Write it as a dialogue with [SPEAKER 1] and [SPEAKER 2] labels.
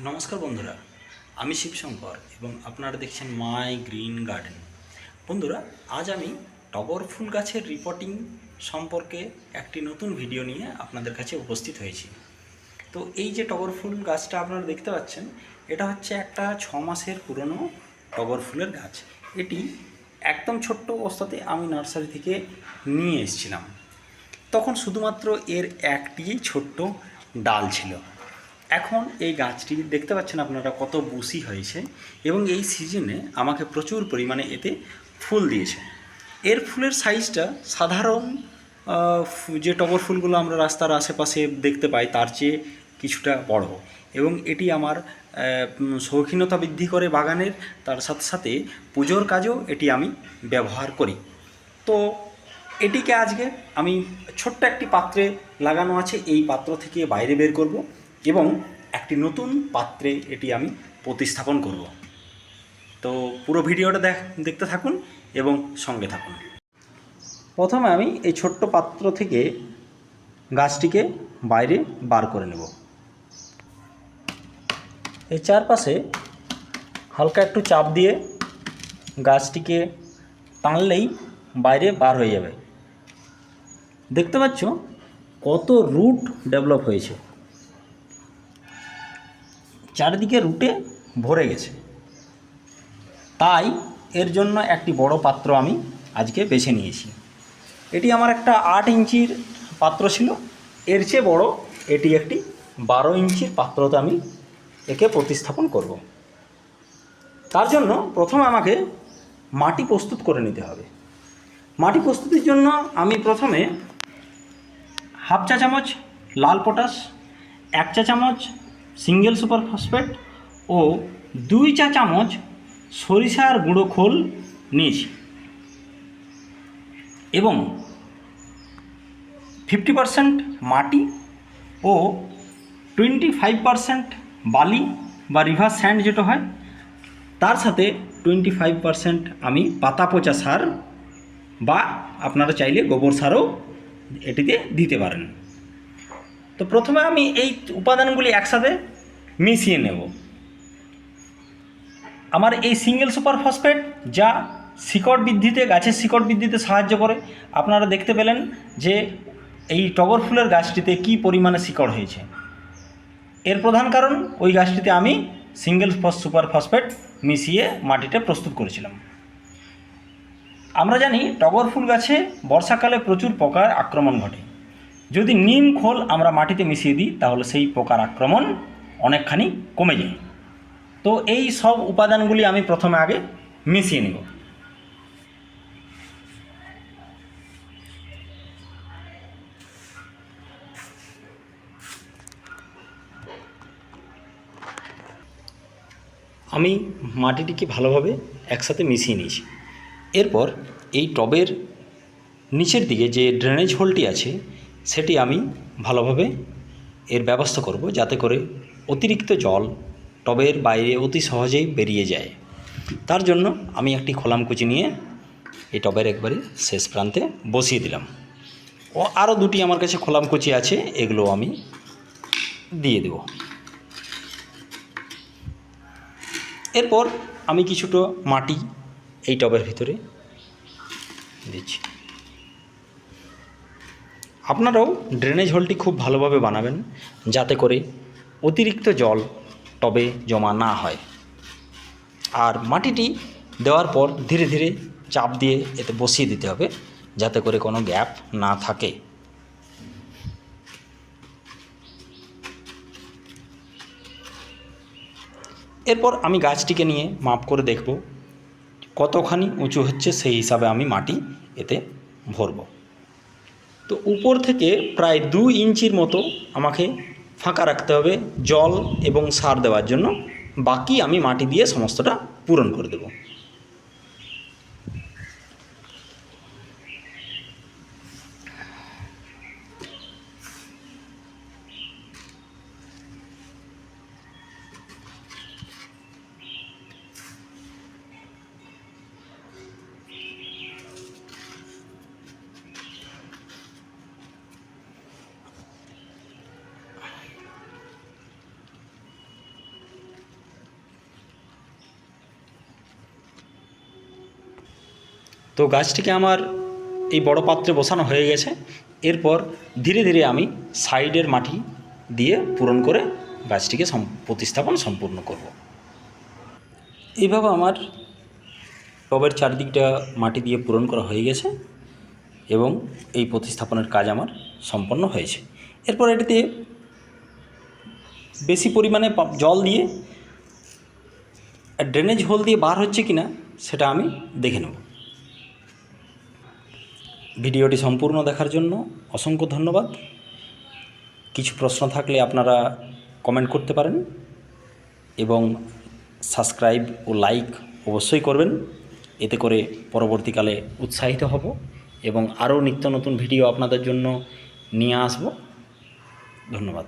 [SPEAKER 1] নমস্কার বন্ধুরা, আমি শিবশঙ্কর এবং আপনারা দেখছেন মাই গ্রিন গার্ডেন। বন্ধুরা, আজ আমি টগর ফুল গাছের রিপোর্টিং সম্পর্কে একটি নতুন ভিডিও নিয়ে আপনাদের কাছে উপস্থিত হয়েছি। তো এই যে টগর ফুল গাছটা আপনারা দেখতে পাচ্ছেন, এটা হচ্ছে একটা ছ মাসের পুরনো টগর ফুলের গাছ। এটি একদম ছোট্ট অবস্থাতে আমি নার্সারি থেকে নিয়ে এসেছিলাম। তখন শুধুমাত্র এর একটি ছোট্ট ডাল ছিল। এখন এই গাছটি দেখতে পাচ্ছেন আপনারা কত বুসি হয়েছে এবং এই সিজনে আমাকে প্রচুর পরিমাণে এতে ফুল দিয়েছে। এর ফুলের সাইজটা সাধারণ যে টগর ফুলগুলো আমরা রাস্তার আশেপাশে দেখতে পাই তার চেয়ে কিছুটা বড়। এবং এটি আমার শৌখিনতা বৃদ্ধি করে বাগানের, তার সাথে সাথে পুজোর কাজেও এটি আমি ব্যবহার করি। তো এটিকে আজকে আমি ছোট্ট একটি পাত্রে লাগানো আছে, এই পাত্র থেকে বাইরে বের করব। এবং একটি নতুন পাত্রে এটি আমি প্রতিস্থাপন করব। তো পুরো ভিডিওটা দেখ, দেখতে থাকুন এবং সঙ্গে থাকুন। প্রথমে আমি এই ছোট্ট পাত্র থেকে গাছটিকে বাইরে বার করে নেব। এই চারপাশে হালকা একটু চাপ দিয়ে গাছটিকে টানলেই বাইরে বার হয়ে যাবে। দেখতে পাচ্ছ কত রুট ডেভেলপ হয়েছে। চারিদিকে রুটে ভরে গেছে। তাই এর জন্য একটি বড় পাত্র আমি আজকে বেছে নিয়েছি। এটি আমার একটা আট ইঞ্চির পাত্র ছিল। এর চেয়ে বড় এটি একটি বারো ইঞ্চির পাত্রতে আমি একে প্রতিস্থাপন করব। তার জন্য প্রথমে আমাকে মাটি প্রস্তুত করে নিতে হবে। মাটি প্রস্তুতির জন্য আমি প্রথমে হাফ চা চামচ লাল পটাশ, এক চা চামচ সিঙ্গেল সুপার ফসফেট ও দুই চা চামচ সরিষার গুঁড়ো খোল নিয়েছি। এবং ফিফটি পারসেন্ট মাটি ও টোয়েন্টি ফাইভ পারসেন্ট বালি বা রিভার স্যান্ড যেটা হয়, তার সাথে টোয়েন্টি ফাইভ পারসেন্ট আমি পাতা পচা সার বা আপনারা চাইলে গোবর সারও এটিতে দিতে পারেন। তো প্রথমে আমি এই উপাদানগুলি একসাথে মিশিয়ে নেব। আমার এই সিঙ্গেল সুপার ফসফেট যা শিকড় বৃদ্ধিতে, গাছের শিকড় বৃদ্ধিতে সাহায্য করে। আপনারা দেখতে পেলেন যে এই টগর ফুলের গাছটিতে কি পরিমাণে শিকড় হয়েছে। এর প্রধান কারণ, ওই গাছটিতে আমি সিঙ্গেল সুপার ফসফেট মিশিয়ে মাটিতে প্রস্তুত করেছিলাম। আমরা জানি টগর ফুল গাছে বর্ষাকালে প্রচুর পোকার আক্রমণ ঘটে। যদি নিম খোল আমরা মাটিতে মিশিয়ে দিই, তাহলে সেই পোকার আক্রমণ অনেকখানি কমে যায়। তো এই সব উপাদানগুলি আমি প্রথমে আগে মিশিয়ে নেব। আমি মাটিটিকে ভালোভাবে একসাথে মিশিয়ে নিয়েছি। এরপর এই টবের নিচের দিকে যে ড্রেনেজ হোলটি আছে, সেটি আমি ভালোভাবে এর ব্যবস্থা করব যাতে করে অতিরিক্ত জল টবের বাইরে অতি সহজেই বেরিয়ে যায়। তার জন্য আমি একটি খোলামকুচি নিয়ে এই টবের একবারে শেষ প্রান্তে বসিয়ে দিলাম। ও আরও দুটি আমার কাছে খোলামকুচি আছে, এগুলো আমি দিয়ে দেব। এরপর আমি কিছুটা মাটি এই টবের ভিতরে দিচ্ছি। আপনারাও ড্রেনেজ হোলটি খুব ভালোভাবে বানাবেন, যাতে করে অতিরিক্ত জল টবে জমা না হয়। আর মাটিটি দেওয়ার পর ধীরে ধীরে চাপ দিয়ে এতে বসিয়ে দিতে হবে, যাতে করে কোনো গ্যাপ না থাকে। এরপর আমি গাছটিকে নিয়ে মাপ করে দেখব কতখানি উঁচু হচ্ছে, সেই হিসাবে আমি মাটি এতে ভরব। তো উপর থেকে প্রায় দু ইঞ্চির মতো আমাকে ফাঁকা রাখতে হবে জল এবং সার দেওয়ার জন্য। বাকি আমি মাটি দিয়ে সমস্তটা পূরণ করে দেব। তো গাছটিকে আমার এই বড় পাত্রে বসানো হয়ে গেছে। এরপর ধীরে ধীরে আমি সাইডের মাটি দিয়ে পূরণ করে গাছটিকে প্রতিস্থাপন সম্পূর্ণ করব। এইভাবে আমার টবের চারদিকটা মাটি দিয়ে পূরণ করা হয়ে গেছে এবং এই প্রতিস্থাপনের কাজ আমার সম্পন্ন হয়েছে। এরপর এটিতে বেশি পরিমাণে জল দিয়ে ড্রেনেজ হোল দিয়ে বার হচ্ছে কিনা সেটা আমি দেখে নেব। ভিডিওটি সম্পূর্ণ দেখার জন্য অসংখ্য ধন্যবাদ। কিছু প্রশ্ন থাকলে আপনারা কমেন্ট করতে পারেন এবং সাবস্ক্রাইব ও লাইক অবশ্যই করবেন। এতে করে পরবর্তীকালে উৎসাহিত হব এবং আরও নিত্য নতুন ভিডিও আপনাদের জন্য নিয়ে আসব। ধন্যবাদ।